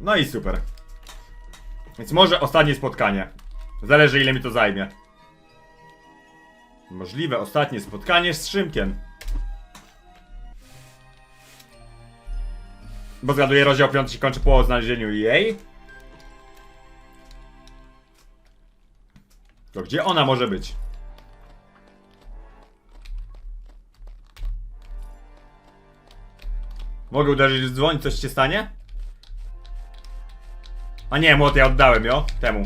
No i super. Więc może ostatnie spotkanie. Zależy ile mi to zajmie. Możliwe ostatnie spotkanie z Szymkiem. Bo zgaduję, rozdział 5 się kończy po znalezieniu jej. To gdzie ona może być? Mogę uderzyć w dzwoń, coś się stanie? A nie, młot ja oddałem, jo? Temu.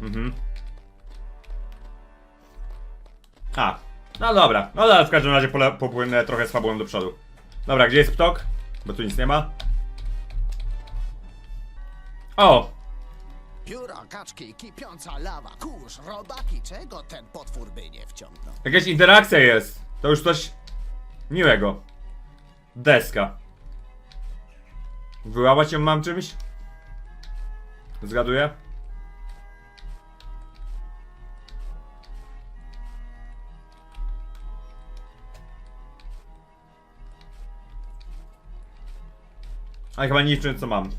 Mhm. A, no dobra. No dobra, w każdym razie pole- popłynę trochę z do przodu. Dobra, gdzie jest ptok? Bo tu nic nie ma. O! Pióra, kaczki, kipiąca lawa, kurz, robaki, czego ten potwór by nie wciągnął? Jakaś interakcja jest. To już coś miłego. Deska. Wyłapać ją mam czymś? Zgaduję? Ale chyba niczym co mam.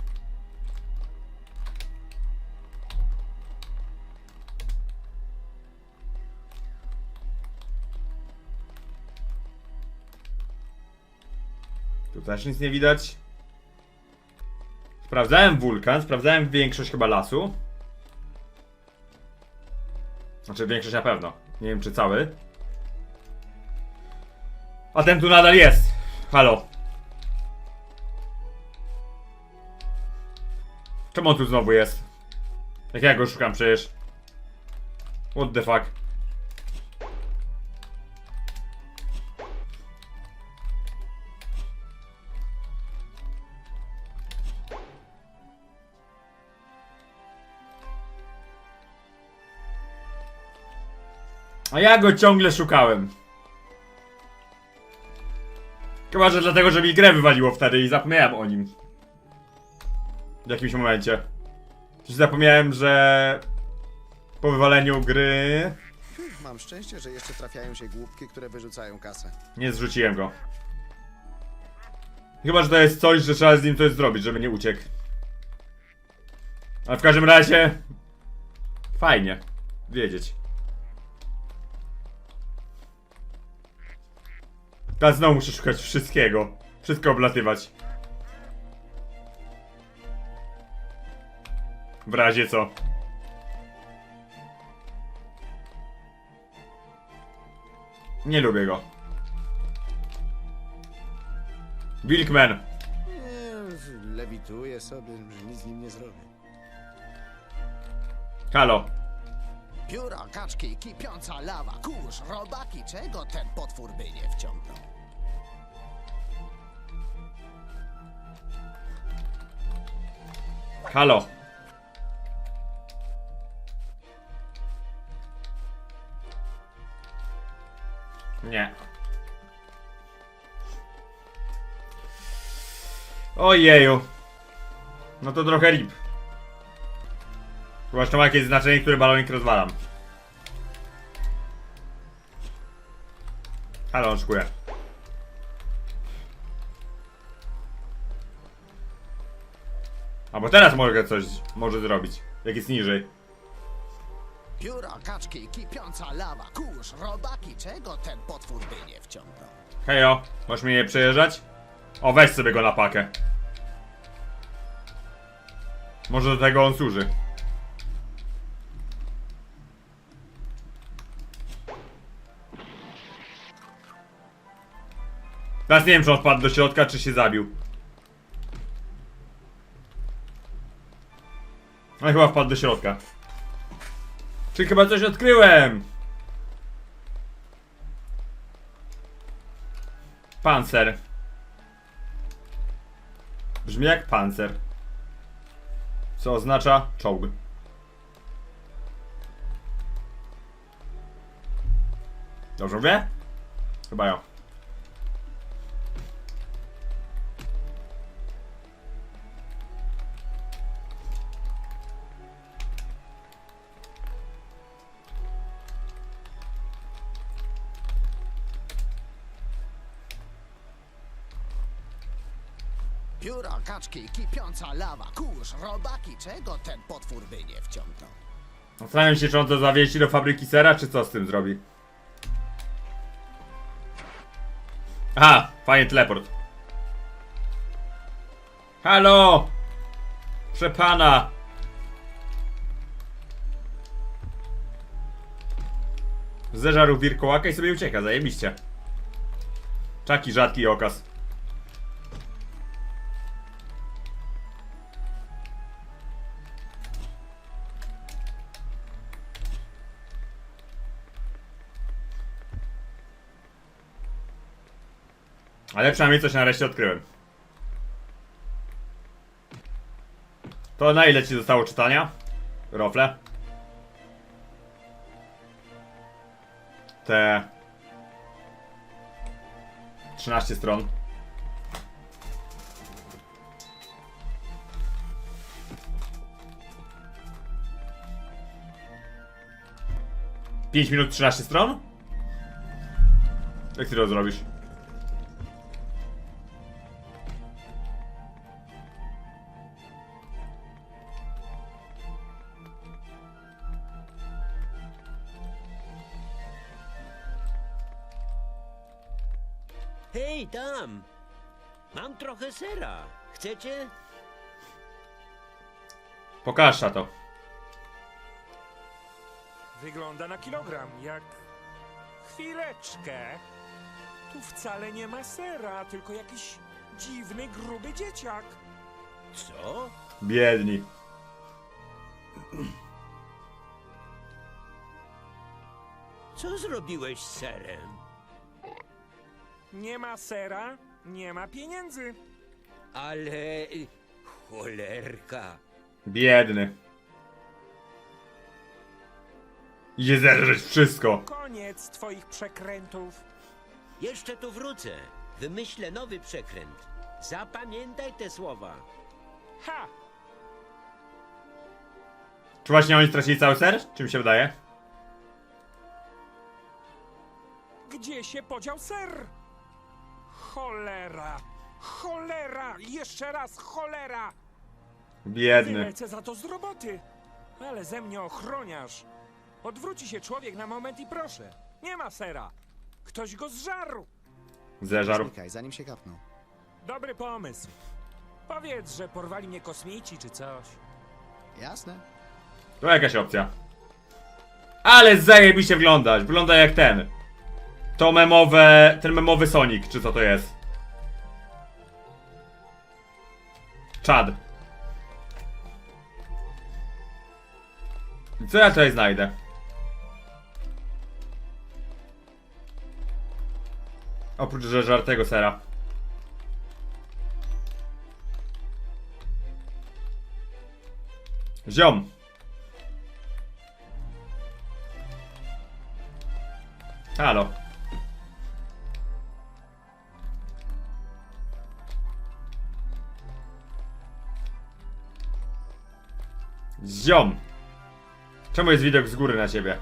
Tu też nic nie widać. Sprawdzałem wulkan, sprawdzałem większość chyba lasu. Znaczy większość na pewno. Nie wiem czy cały. A ten tu nadal jest. Halo. Czemu on tu znowu jest? Jak ja go szukam przecież. What the fuck? A ja go ciągle szukałem. Chyba, że dlatego, że mi grę wywaliło wtedy i zapomniałem o nim. W jakimś momencie. Coś zapomniałem, że po wywaleniu gry Mam szczęście, że jeszcze trafiają się głupki, które wyrzucają kasę. nie zrzuciłem go. Chyba, że to jest coś, że trzeba z nim coś zrobić, żeby nie uciekł. Ale w każdym razie... Fajnie. Wiedzieć. Teraz znowu muszę szukać wszystkiego. Wszystko oblatywać. W razie co. Nie lubię go. Wilkman. Lewituję sobie, że nic z nim nie zrobię. Halo. Pióra, kaczki, kipiąca lawa, kurz, robaki, czego ten potwór by nie wciągnął? Halo. Nie. Ojeju. No to trochę rip. Chyba, to ma jakieś znaczenie, które balonik rozwalam. Halo, on szkuje. A bo teraz mogę coś może zrobić. Jak jest niżej. Pióra, kaczki, kipiąca lawa, kurz, robaki, czego ten potwór by nie wciągnął? Hejo, możesz mnie nie przejeżdżać? O, weź sobie go na pakę. Może do tego on służy. Teraz nie wiem, czy on wpadł do środka, czy się zabił. No chyba wpadł do środka. Czy chyba coś odkryłem? Pancer. Brzmi jak pancer. Co oznacza czołg. Dobrze mówię? Chyba ja. Kaczki, kipiąca lawa, kurz, robaki, czego ten potwór by nie wciągnął? Zastanawiam się, czy on to zawieźli do fabryki sera, czy co z tym zrobi. Aha, fajny teleport. Halo! Przepana! Zeżarł wirkołaka i sobie ucieka, zajebiście. Czaki rzadki okaz. Ale przynajmniej coś nareszcie odkryłem. To na ile ci zostało czytania? Rofle? Te... 13 stron. Pięć minut 13 stron? Jak ty to zrobisz? Hej, tam! Mam trochę sera. Chcecie? Pokaż to. Wygląda na kilogram, jak... Chwileczkę. Tu wcale nie ma sera, tylko jakiś dziwny, gruby dzieciak. Co? Biedni. Co zrobiłeś z serem? Nie ma sera, nie ma pieniędzy. Ale... Cholerka. Biedny. Idzie zerżeć wszystko. Koniec twoich przekrętów. Jeszcze tu wrócę. Wymyślę nowy przekręt. Zapamiętaj te słowa. Ha! Czy właśnie oni stracili cały ser? Czym się wydaje? Gdzie się podział ser? Cholera! Cholera! Jeszcze raz cholera! Biedny. Wylecę za to z roboty. Ale ze mnie ochroniarz. Odwróci się człowiek na moment i proszę. Nie ma sera. Ktoś go zżarł. Zeżarł. Znikaj, zanim się kapną. Dobry pomysł. Powiedz, że porwali mnie kosmici czy coś. Jasne? To jakaś opcja. Ale zajebiście wyglądać. Wygląda jak ten. To memowe... Ten memowy Sonic, czy co to jest? Chad. I Co ja tutaj znajdę? Oprócz że żartego sera. Ziom. Halo. Ziom. Czemu jest widok z góry na ciebie?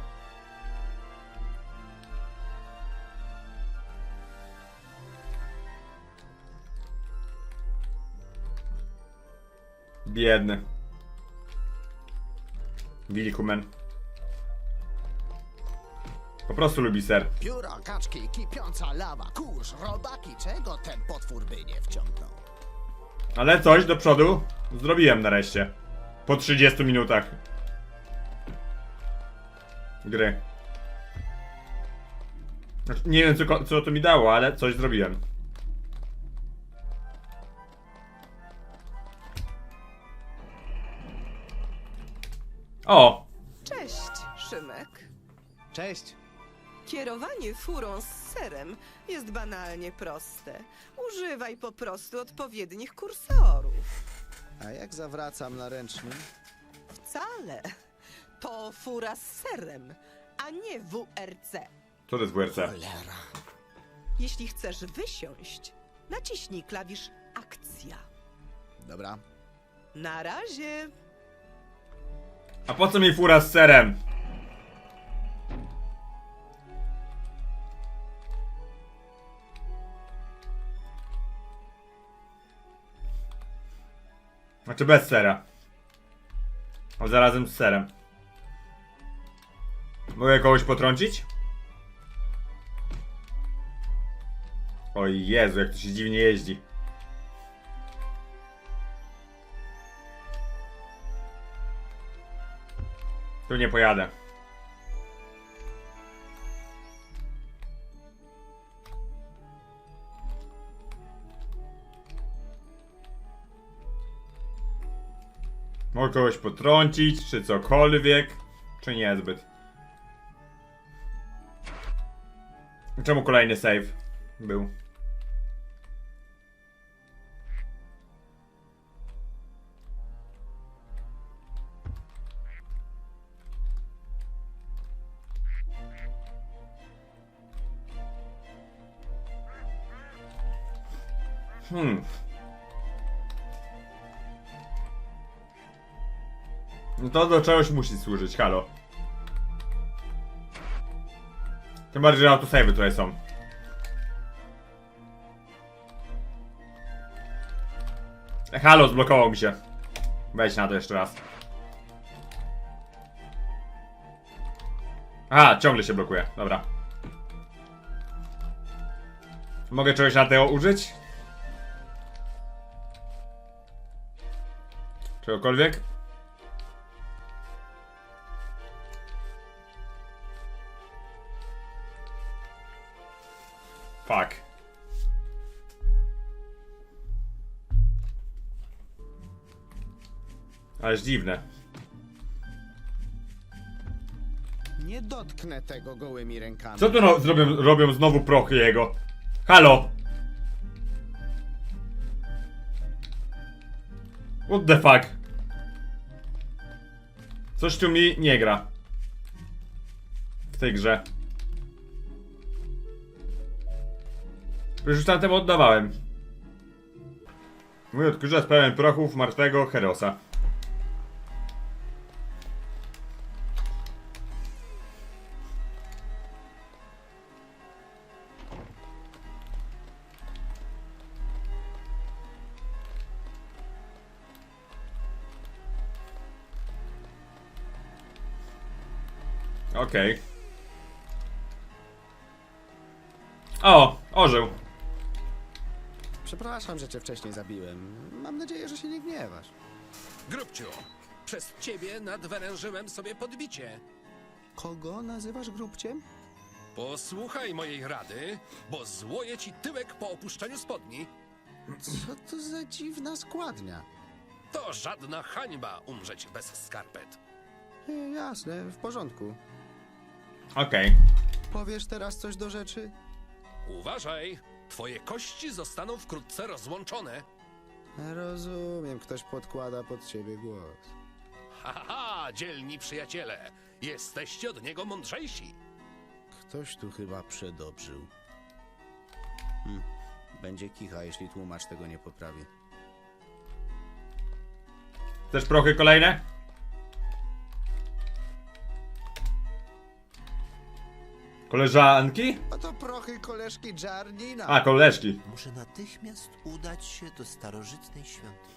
Biedny. Wilkumen. Po prostu lubi ser. Pióra, kaczki, kipiąca lawa, kurz, robaki, czego ten potwór by nie wciągnął? Ale coś do przodu zrobiłem nareszcie. Po 30 minutach. Gry. Znaczy, nie wiem co, co to mi dało, ale coś zrobiłem. O! Cześć, Szymek. Cześć! Kierowanie furą z serem jest banalnie proste. Używaj po prostu odpowiednich kursorów. A jak zawracam na ręcznym? Wcale. To fura z serem, a nie WRC. Co to jest WRC? Cholera. Jeśli chcesz wysiąść, naciśnij klawisz akcja. Dobra. Na razie. A po co mi fura z serem? Znaczy bez sera. A zarazem z serem. Mogę kogoś potrącić? Oj Jezu, jak to się dziwnie jeździ. Tu nie pojadę. Mogę kogoś potrącić, czy cokolwiek, czy niezbyt. Czemu kolejny save był? Hmm. No to do czegoś musi służyć, halo. Tym bardziej, że autosavey tutaj są. Halo, zblokował mi się. Wejdź na to jeszcze raz. Aha, ciągle się blokuje, dobra. Mogę czegoś na tego użyć? Czegokolwiek? Ależ dziwne. Nie dotknę tego gołymi rękami. Co tu no, zrobią, robią znowu prochy jego? Halo! What the fuck? Coś tu mi nie gra. W tej grze. Już tamtemu oddawałem. Mój odkurzacz pełen prochów martwego Herosa. Okej. O, ożył. Przepraszam, że cię wcześniej zabiłem. Mam nadzieję, że się nie gniewasz. Grubciu, przez ciebie nadwyrężyłem sobie podbicie. Kogo nazywasz grubciem? Posłuchaj mojej rady, bo złoje ci tyłek po opuszczeniu spodni. Co to za dziwna składnia? To żadna hańba umrzeć bez skarpet. E, jasne, w porządku. Okej. Powiesz teraz coś do rzeczy? Uważaj, twoje kości zostaną wkrótce rozłączone. Rozumiem, ktoś podkłada pod ciebie głos. Ha, ha, ha, dzielni przyjaciele, jesteście od niego mądrzejsi. Ktoś tu chyba przedobrzył. Hm. Będzie kicha, jeśli tłumacz tego nie poprawi. Też prochy kolejne? Koleżanki? Oto prochy koleżki Jarnina. A, koleżki. Muszę natychmiast udać się do starożytnej świątyni.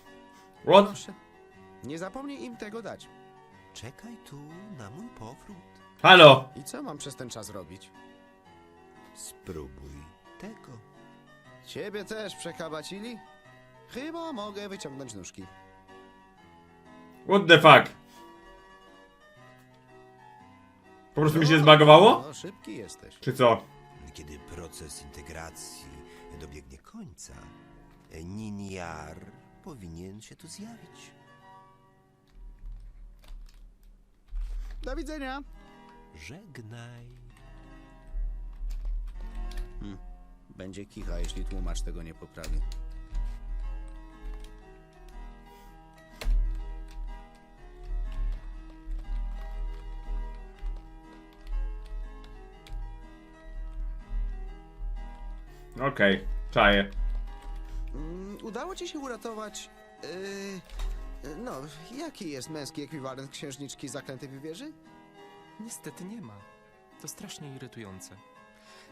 What? Proszę. Nie zapomnij im tego dać. Czekaj tu na mój powrót. Halo! I co mam przez ten czas robić? Spróbuj tego. Ciebie też przekabacili? Chyba mogę wyciągnąć nóżki. What the fuck? Po prostu mi się zbagowało? No, szybki jesteś. Czy co? Kiedy proces integracji dobiegnie końca, Niniar powinien się tu zjawić. Do widzenia. Żegnaj. Będzie kicha, jeśli tłumacz tego nie poprawi. Okej, czaję. Mm, udało ci się uratować. Yy, no, jaki jest męski ekwiwalent księżniczki zaklętej w wieży? Niestety nie ma. To strasznie irytujące.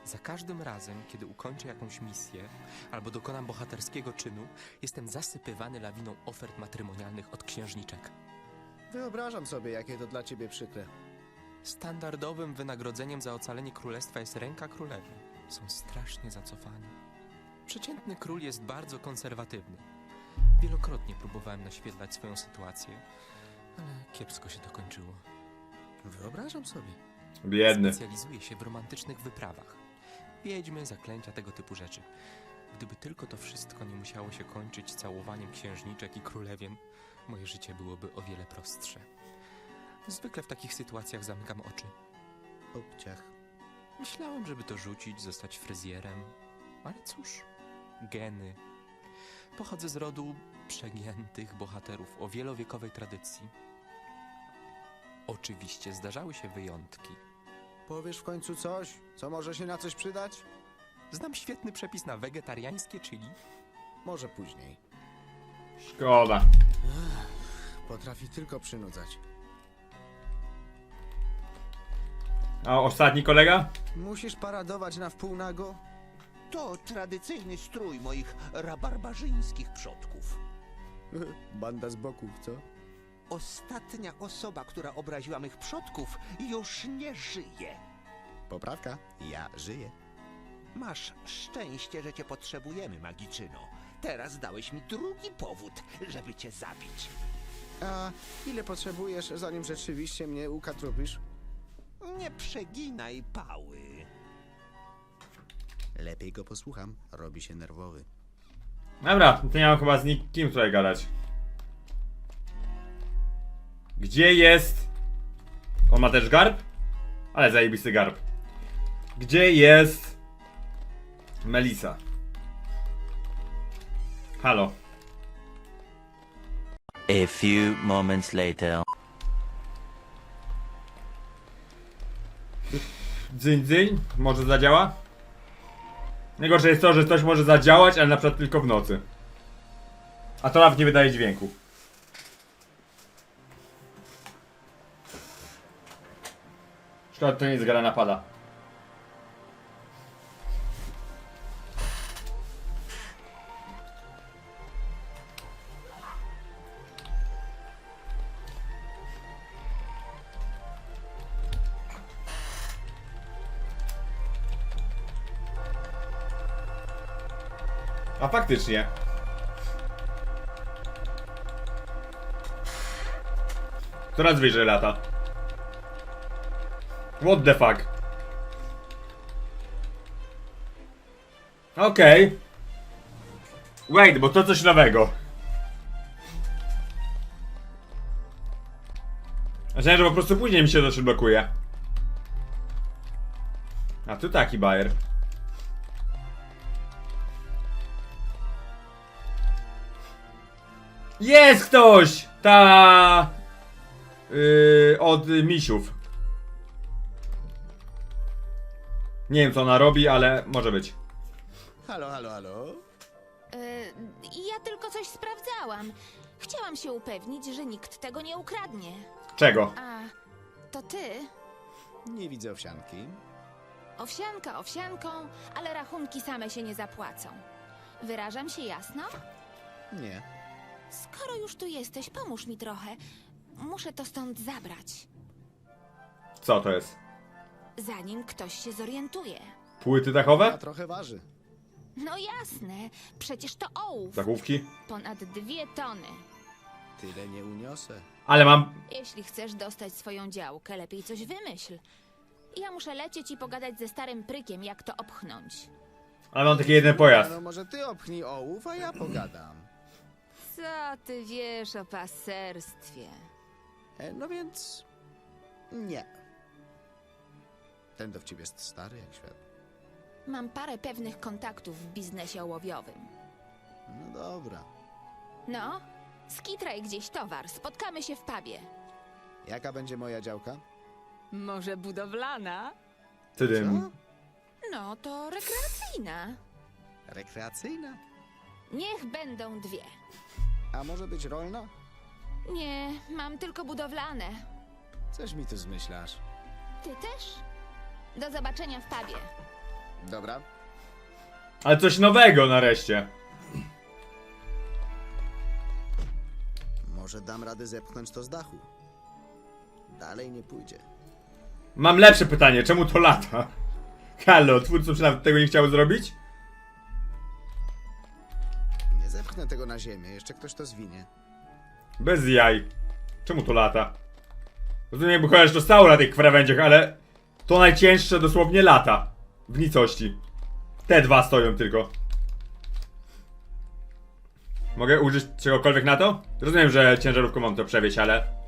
Za każdym razem, kiedy ukończę jakąś misję albo dokonam bohaterskiego czynu, jestem zasypywany lawiną ofert matrymonialnych od księżniczek. Wyobrażam sobie, jakie to dla ciebie przykre. Standardowym wynagrodzeniem za ocalenie królestwa jest ręka królewy. Są strasznie zacofani. Przeciętny król jest bardzo konserwatywny. Wielokrotnie próbowałem naświetlać swoją sytuację, ale kiepsko się to kończyło. Wyobrażam sobie. Biedny. Specjalizuje się w romantycznych wyprawach. Wiedźmy, zaklęcia, tego typu rzeczy. Gdyby tylko to wszystko nie musiało się kończyć całowaniem księżniczek i królewien, moje życie byłoby o wiele prostsze. Zwykle w takich sytuacjach zamykam oczy. Obciach. Myślałem, żeby to rzucić, zostać fryzjerem, ale cóż, geny. Pochodzę z rodu przegiętych bohaterów o wielowiekowej tradycji. Oczywiście zdarzały się wyjątki. Powiesz w końcu coś, co może się na coś przydać? Znam świetny przepis na wegetariańskie chili. Może później. Szkoda. Potrafi tylko przynudzać. A ostatni kolega? Musisz paradować na wpół nago? To tradycyjny strój moich rabarbarzyńskich przodków. Banda z boków, co? Ostatnia osoba, która obraziła mych przodków, już nie żyje. Poprawka. Ja żyję. Masz szczęście, że cię potrzebujemy, magiczyno. Teraz dałeś mi drugi powód, żeby cię zabić. A ile potrzebujesz, zanim rzeczywiście mnie ukatrupisz? Nie przeginaj pały. Lepiej go posłucham. Robi się nerwowy. Dobra, to nie mam chyba z nikim tutaj gadać. Gdzie jest... On ma też garb? Ale zajebisty garb. Gdzie jest... Melisa? Halo. A few moments later. Dzyń, dzyń. Może zadziała? Najgorsze jest to, że coś może zadziałać, ale na przykład tylko w nocy. A to nawet nie wydaje dźwięku. Szkoda, to nie jest gra napada. Faktycznie. Coraz wyżej lata. What the fuck? Okej. Wait, bo to coś nowego. Myślałem, że po prostu później mi się to blokuje. A tu taki bajer. Jest ktoś! Ta... Yy, od misiów. Nie wiem co ona robi, ale może być. Halo, halo, halo? Y, ja tylko coś sprawdzałam. Chciałam się upewnić, że nikt tego nie ukradnie. Czego? A to ty? Nie widzę owsianki. Owsianka owsianką, ale rachunki same się nie zapłacą. Wyrażam się jasno? Nie. Skoro już tu jesteś, pomóż mi trochę. Muszę to stąd zabrać, Co to jest? zanim ktoś się zorientuje. Płyty A dachowe? trochę waży. No jasne, przecież to ołów. Zachówki? Ponad dwie tony. Tyle nie uniosę. Ale mam... Jeśli chcesz dostać swoją działkę, lepiej coś wymyśl. Ja muszę lecieć i pogadać ze starym prykiem, jak to opchnąć. Ale mam taki jeden pojazd. No może ty opchnij ołów, a ja pogadam. Co ty wiesz o paserstwie? E, no więc... Nie. Ten dowcip jest stary jak świat. Mam parę pewnych kontaktów w biznesie ołowiowym. No dobra. No, skitraj gdzieś towar, spotkamy się w pubie. Jaka będzie moja działka? Może budowlana? Tydym. Co? No, to rekreacyjna. Rekreacyjna? Niech będą dwie. A może być rolna? Nie, mam tylko budowlane. Coś mi tu zmyślasz. Ty też? Do zobaczenia w pubie. Dobra. Ale coś nowego nareszcie. Może dam radę zepchnąć to z dachu. Dalej nie pójdzie. Mam lepsze pytanie, czemu to lata? Halo, twórcom się nawet tego nie chciało zrobić? Nie zepchnę tego na ziemię, jeszcze ktoś to zwinie. Bez jaj. Czemu to lata? Rozumiem, bo chociaż to stało na tych krawędziach, ale to najcięższe dosłownie lata. W nicości. Te dwa stoją tylko. Mogę użyć czegokolwiek na to? Rozumiem, że ciężarówką mam to przewieźć, ale...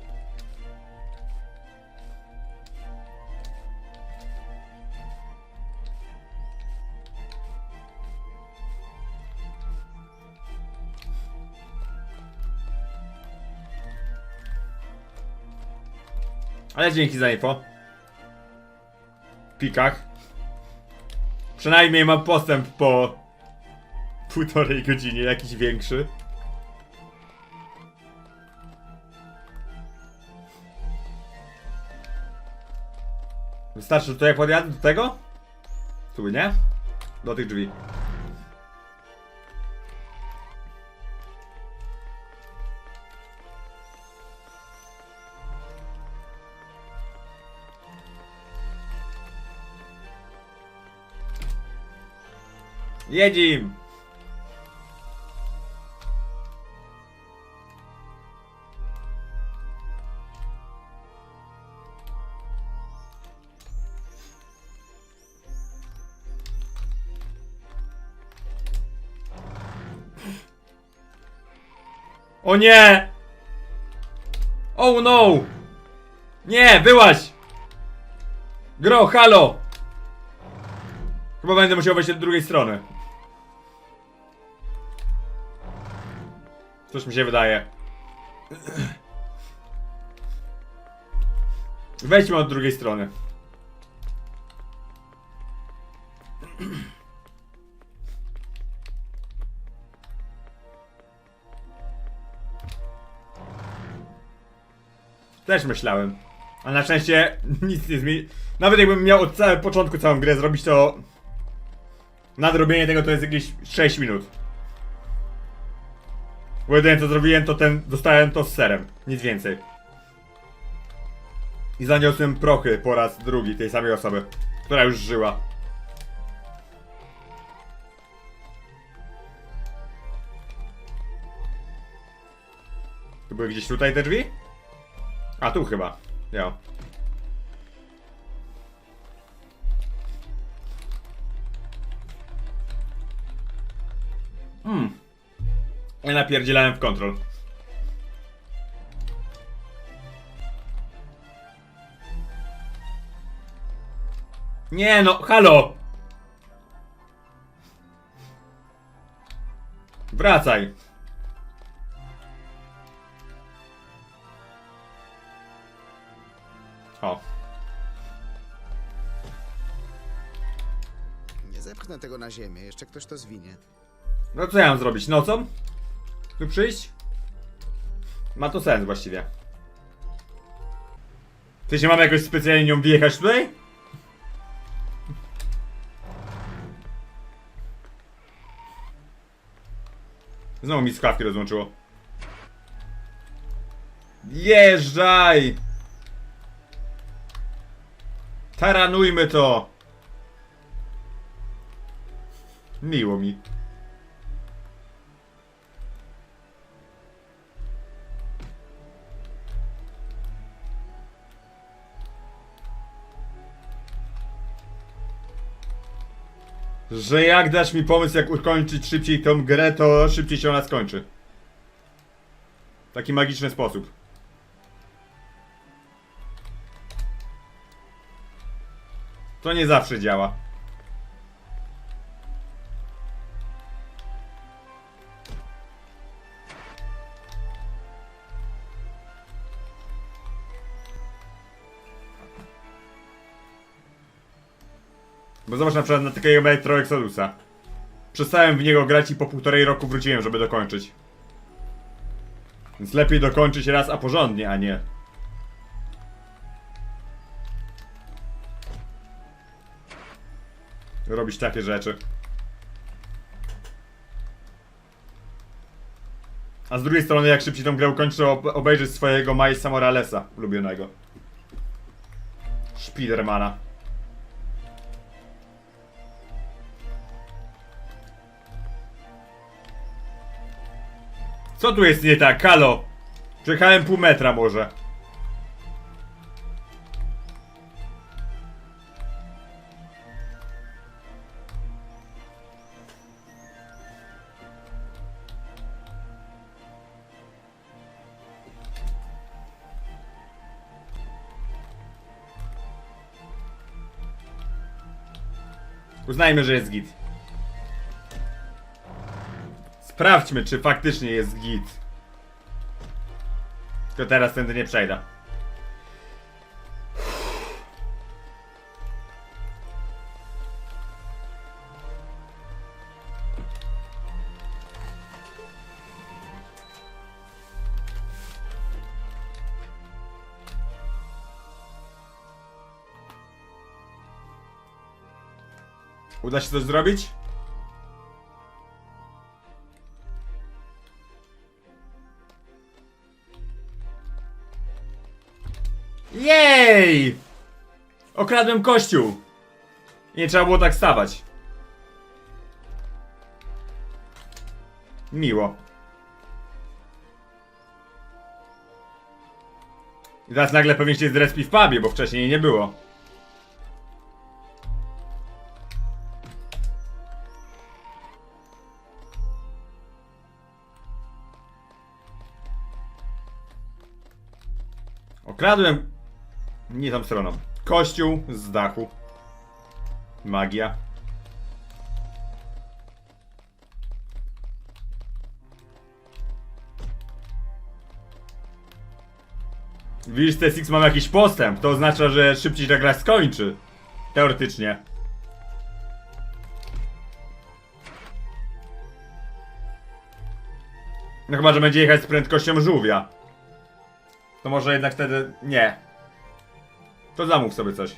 Ale dzięki za info. Pikach. Przynajmniej mam postęp po półtorej godzinie, jakiś większy. Wystarczy, że tutaj podjadę do tego? Tu, nie? Do tych drzwi. Jedzim! O nie! Oh no! Nie, byłaś! Gro, halo! Chyba będę musiał wejść od drugiej strony. Coś mi się wydaje. Wejdźmy od drugiej strony. Też myślałem. A na szczęście nic nie zmieni. Nawet jakbym miał od samego początku całą grę zrobić, to nadrobienie tego to jest jakieś 6 minut. Bo jedyne co zrobiłem to ten, dostałem to z serem. Nic więcej. I zaniosłem prochy po raz drugi tej samej osoby, która już żyła. To były gdzieś tutaj te drzwi? A tu chyba. Ja. Hmm. Ja napierdzielałem w kontrol. Nie no, halo! Wracaj. O. Nie zepchnę tego na ziemię, jeszcze ktoś to zwinie. No co ja mam zrobić? Nocą? Tu przyjść? Ma to sens właściwie. Ty się mamy jakoś specjalnie nią wjechać tutaj? Znowu mi skawki rozłączyło. Jeżdżaj! Taranujmy to! Miło mi. Że jak dasz mi pomysł, jak ukończyć szybciej tą grę, to szybciej się ona skończy. W taki magiczny sposób. To nie zawsze działa. Bo zobacz na przykład na takiego Metro Exodusa. Przestałem w niego grać i po półtorej roku wróciłem, żeby dokończyć. Więc lepiej dokończyć raz, a porządnie, a nie. robić takie rzeczy. A z drugiej strony, jak szybciej tą grę ukończę, ob obejrzeć swojego Milesa Moralesa ulubionego. Spidermana. Co tu jest nie tak? Halo? Przejechałem pół metra może. Uznajmy, że jest git. Sprawdźmy, czy faktycznie jest git. Tylko teraz tędy nie przejdę. Uda się coś zrobić? Okradłem kościół. Nie trzeba było tak stawać. Miło. I teraz nagle pewnie się zrespi w pubie, bo wcześniej jej nie było. Okradłem. Nie tą stroną. Kościół z dachu. Magia. Widzisz, TSX mam jakiś postęp. To oznacza, że szybciej ta gra skończy. Teoretycznie. No chyba, że będzie jechać z prędkością żółwia. To może jednak wtedy... Nie. To zamów sobie coś.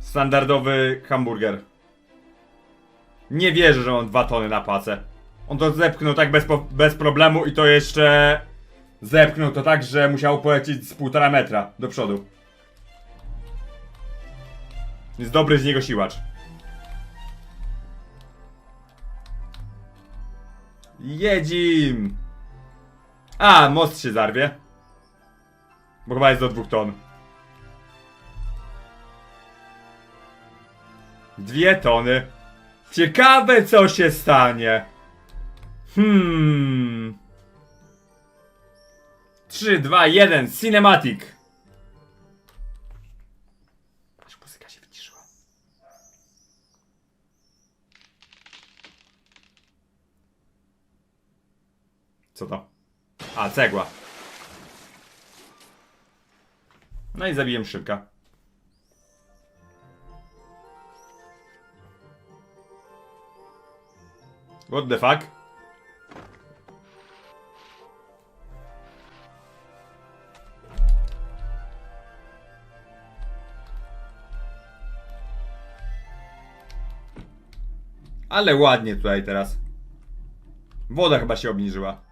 Standardowy hamburger. Nie wierzę, że mam dwa tony na pacę. On to zepchnął tak bez, bez problemu i to jeszcze... Zepchnął to tak, że musiał polecieć z półtora metra do przodu. Jest dobry z niego siłacz. Jedzim! A, most się zarwie. Bo chyba jest do dwóch ton. Dwie tony. Ciekawe co się stanie. Hmm. 3, 2, 1, cinematic. Aż muzyka się wyciszyła. Co to? A, cegła. No i zabiję szybka. What the fuck? Ale ładnie tutaj teraz. Woda chyba się obniżyła.